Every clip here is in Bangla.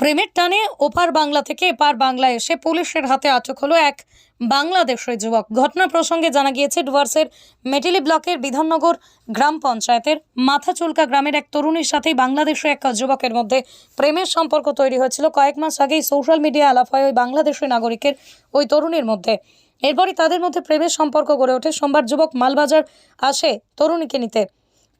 প্রেমের টানে ওপার বাংলা থেকে এপার বাংলা এসে পুলিশের হাতে আটক হলো এক বাংলাদেশের যুবক। ঘটনা প্রসঙ্গে জানা গিয়েছে ডুয়ার্সের মেটিলি ব্লকের বিধাননগর গ্রাম পঞ্চায়েতের মাথাচুলকা গ্রামের এক তরুণীর সাথেই বাংলাদেশের এক যুবকের মধ্যে প্রেমের সম্পর্ক তৈরি হয়েছিল। কয়েক মাস আগেই সোশ্যাল মিডিয়া আলাপ হয় ওই বাংলাদেশি নাগরিকের ওই তরুণীর মধ্যে। এরপরই তাদের মধ্যে প্রেমের সম্পর্ক গড়ে ওঠে। সোমবার যুবক মালবাজার আসে তরুণীকে নিতে।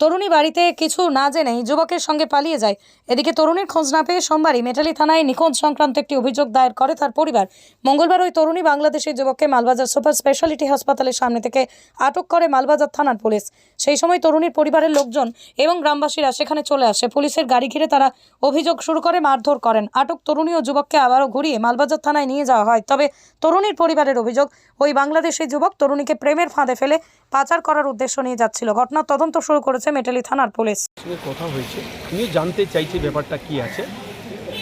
তরুণী বাড়িতে কিছু না জেনেই যুবকের সঙ্গে পালিয়ে যায়। এদিকে তরুণীর খোঁজ না পেয়ে সোমবারই মেটালি থানায় নিখোঁজ সংক্রান্ত একটি অভিযোগ দায়ের করে তার পরিবার। মঙ্গলবার ওই তরুণী বাংলাদেশের যুবককে মালবাজার সুপার স্পেশালিটি হাসপাতালের সামনে থেকে আটক করে মালবাজার থানার পুলিশ। সেই সময় তরুণীর পরিবারের লোকজন এবং গ্রামবাসীরা সেখানে চলে আসে। পুলিশের গাড়ি ঘিরে তারা অভিযোগ শুরু করে, মারধর করেন। আটক তরুণী ও যুবককে আবারও ঘুরিয়ে মালবাজার থানায় নিয়ে যাওয়া হয়। তবে তরুণীর পরিবারের অভিযোগ, ওই বাংলাদেশি যুবক তরুণীকে প্রেমের ফাঁদে ফেলে পাচার করার উদ্দেশ্য নিয়ে যাচ্ছিল। ঘটনার তদন্ত শুরু করেছে মেটালি থানার পুলিশ। সঙ্গে কথা হয়েছে। উনি জানতে চাইছে ব্যাপারটা কি আছে।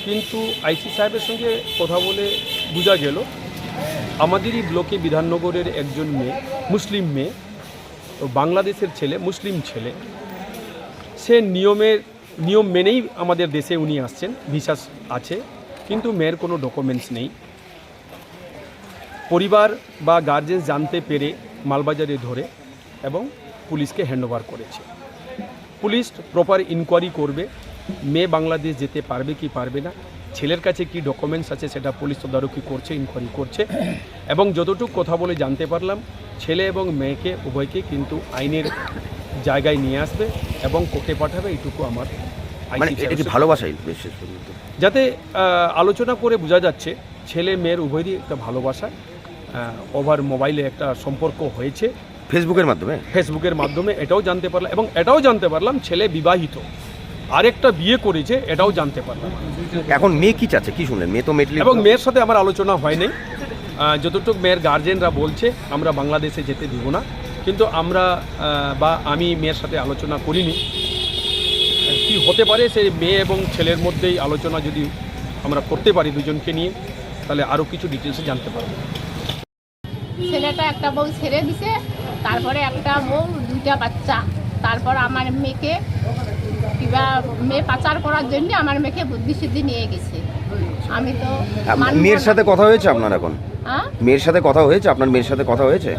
কিন্তু আইসি সাহেবের সঙ্গে কথা বলে বোঝা গেল, আমাদেরই ব্লকে বিধাননগরের একজন মেয়ে, মুসলিম মেয়ে, বাংলাদেশের ছেলে, মুসলিম ছেলে। সে নিয়মের, নিয়ম মেনেই আমাদের দেশে উনি আসছেন, ভিসা আছে, কিন্তু মেয়ের কোনো ডকুমেন্টস নেই। পরিবার বা গার্জেন্স জানতে পেরে মালবাজারে ধরে এবং পুলিশকে হ্যান্ডওভার করেছে। পুলিশ প্রপার ইনকোয়ারি করবে মেয়ে বাংলাদেশ যেতে পারবে কি পারবে না ছেলের কাছে কি ডকুমেন্টস আছে সেটা পুলিশ তদারকি করছে ইনকোয়ারি করছে। এবং যতটুকু কথা বলে জানতে পারলাম ছেলে এবং মেয়েকে উভয়কে কিন্তু আইনের জায়গায় নিয়ে আসবে এবং কোর্টে পাঠাবে এইটুকু আমার মানে ভালোবাসাই যাতে আলোচনা করে বোঝা যাচ্ছে ছেলে মেয়ের উভয়েরই একটা ভালোবাসা ওভার মোবাইলে একটা সম্পর্ক হয়েছে। ফেসবুকের মাধ্যমে? ফেসবুকের মাধ্যমে এটাও জানতে পারলাম এবং এটাও জানতে পারলাম ছেলে বিবাহিত। আরেকটা বিয়ে করেছে এটাও জানতে পারলাম। এখন মেয়ে কি চাচ্ছে? কি শুনলেন? মেয়ে তো মেটলি এবং মেয়ের সাথে আমার আলোচনা হয়নি যতটুকু মেয়ের গার্জেনরা বলছে আমরা বাংলাদেশে যেতে দিব না। কিন্তু আমরা বা আমি মেয়ের সাথে আলোচনা করিনি। কি হতে পারে সে মেয়ে এবং ছেলের মধ্যেই আলোচনা যদি আমরা করতে পারি দুজনকে নিয়ে তাহলে আরও কিছু ডিটেলসে জানতে পারব। ছেলেটা একটা বউ ছেড়ে দিছে তারপরে একটা বউ দুইটা বাচ্চা। তারপর আমার মেয়েকে কিবা মেয়ে পাচার করার জন্য আমার মেয়েকে বুদ্ধি সিদ্ধি নিয়ে গেছে। আমি তো মানবো মেয়ের সাথে কথা হয়েছে আপনার এখন? হ্যাঁ? মেয়ের সাথে কথা হয়েছে? আপনার মেয়ের সাথে কথা হয়েছে?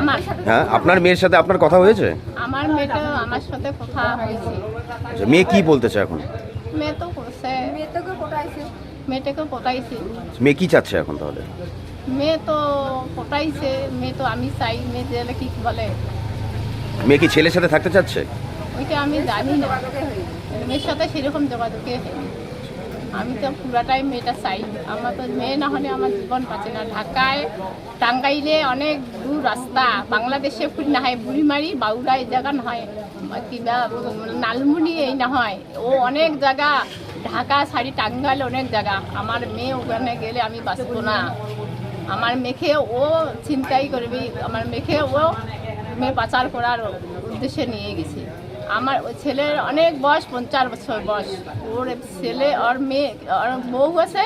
আমার। হ্যাঁ আপনার মেয়ের সাথে আপনার কথা হয়েছে? আমার মেয়েটা আমার সাথে কথা হয়েছে। আচ্ছা, মেয়ে কি বলতেছে এখন? মেয়ে তো করছে। মেয়েটাকে পটাইছে। মেয়ে কি চাচ্ছে এখন তাহলে? মেয়ে তো পটাইছে মেয়ে তো আমি চাই মেয়ে জেলে কি বলে? মেয়ে কি ছেলের সাথে থাকতে চাচ্ছে? ওইটা আমি জানি না। মেয়ের সাথে সেরকম যোগাযোগে আমি তো পুরাটাই মেয়েটা চাই। আমার তো মেয়ে না হলে আমার জীবন পাচ্ছে না। ঢাকায় টাঙ্গাইলে অনেক দূর রাস্তা। বাংলাদেশে ফুল না হয় বুড়িমারি বাউরা এই জায়গা না হয়। কিবা নালমুনি এই না হয়। ও অনেক জায়গা ঢাকা শাড়ি টাঙ্গাইল অনেক জায়গা। আমার মেয়ে ওখানে গেলে আমি বাঁচবো না। আমার মেখে ও চিন্তাই করবি আমার মেখে ও মেয়ে পাচার করার উদ্দেশ্যে নিয়ে গেছে। আমার ওই ছেলের অনেক বয়স পঞ্চাশ বছর বয়স। ওর ছেলে ওর মেয়ে ওর বউ আছে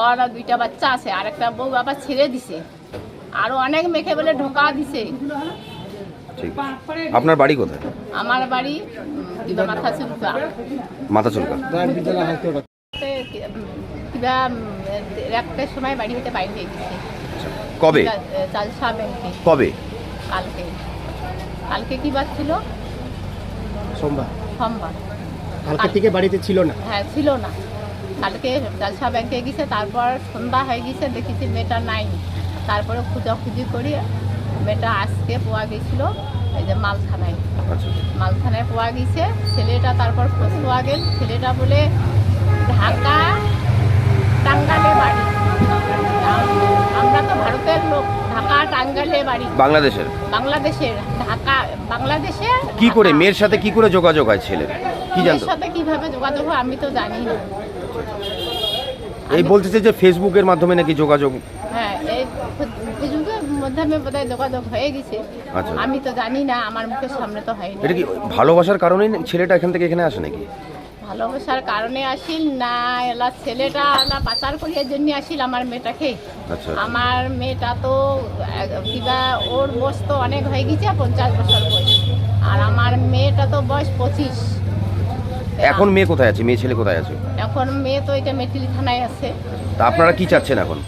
ওর দুইটা বাচ্চা আছে আর একটা বউ আবার ছেড়ে দিছে। আরও অনেক মেখে বলে ঢোকা দিছে। আপনার বাড়ি কোথায়? আমার বাড়ি মাথা চুলকা মাথা চুলকা কিবা উম, একটার সময় বাড়ি হতে বাইরে গেছে কবে? চালসা ব্যাংকে কবে? কালকে। কালকে কি বার ছিল? সোমবার। সোমবার। কালকে থেকে বাড়িতে ছিল না? হ্যাঁ ছিল না। কালকে জালসা ব্যাংকে গেছে তারপর সন্ধ্যা হয়ে গেছে দেখেছি মেয়েটা নাই। তারপরে খুঁজাখুঁজি করি মেয়েটা আজকে পাওয়া গেছিল এই যে মালখানায়। আচ্ছা। মালখানায় পাওয়া গেছে ছেলেটা তারপর খোঁজ গেল ছেলেটা বলে বাড়ি। বাংলাদেশের? বাংলাদেশের ঢাকা বাংলাদেশে কি করে? মেয়ের সাথে কি করে যোগাযোগ হয় ছেলের? কি মেয়ের সাথে কীভাবে যোগাযোগ হয় আমি তো জানি না। এই বলতেছে যে ফেসবুকের মাধ্যমে নাকি যোগাযোগ? হ্যাঁ এই ফেসবুকের মাধ্যমে বোধহয় যোগাযোগ হয়ে গেছে। আচ্ছা। আমি তো জানি না আমার মুখের সামনে তো হয়নি। এটা কি ভালোবাসার কারণেই না- ছেলেটা এখান থেকে এখানে আসে নাকি? ভালোবাসার কারণে আসিল না এলা ছেলেটা এলা পাচার করিয়ার জন্য আসিল আমার মেয়েটাকে। আচ্ছা। আমার মেয়েটা তো কিবা ওর বয়স তো অনেক হয়ে গেছে পঞ্চাশ বছর বয়স। আর আমার মেয়েটা তো বয়স পঁচিশ। এখন মেয়ে কোথায় আছে? মেয়ে ছেলে কোথায় আছে? এখন মেয়ে তো এটা মেটিলি থানায় আছে। তা আপনারা কি চাচ্ছেন এখন?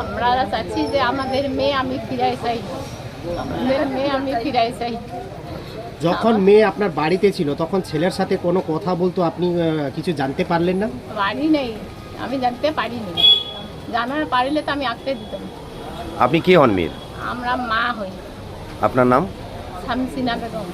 আমরা চাচ্ছি যে আমাদের মেয়ে আমি ফিরাই চাই। আমাদের মেয়ে আমি ফিরাই চাই। যখন মেয়ে আপনার বাড়িতে ছিল তখন ছেলের সাথে কোনো কথা বলতো আপনি কিছু জানতে পারলেন না? পারি নেই আমি জানতে পারিনি। জানার পারিলে তো আমি আঁকতে দিতাম। আপনি কি হন মেয়ের? আমরা মা হই। আপনার নাম? শামসিনা বেগম।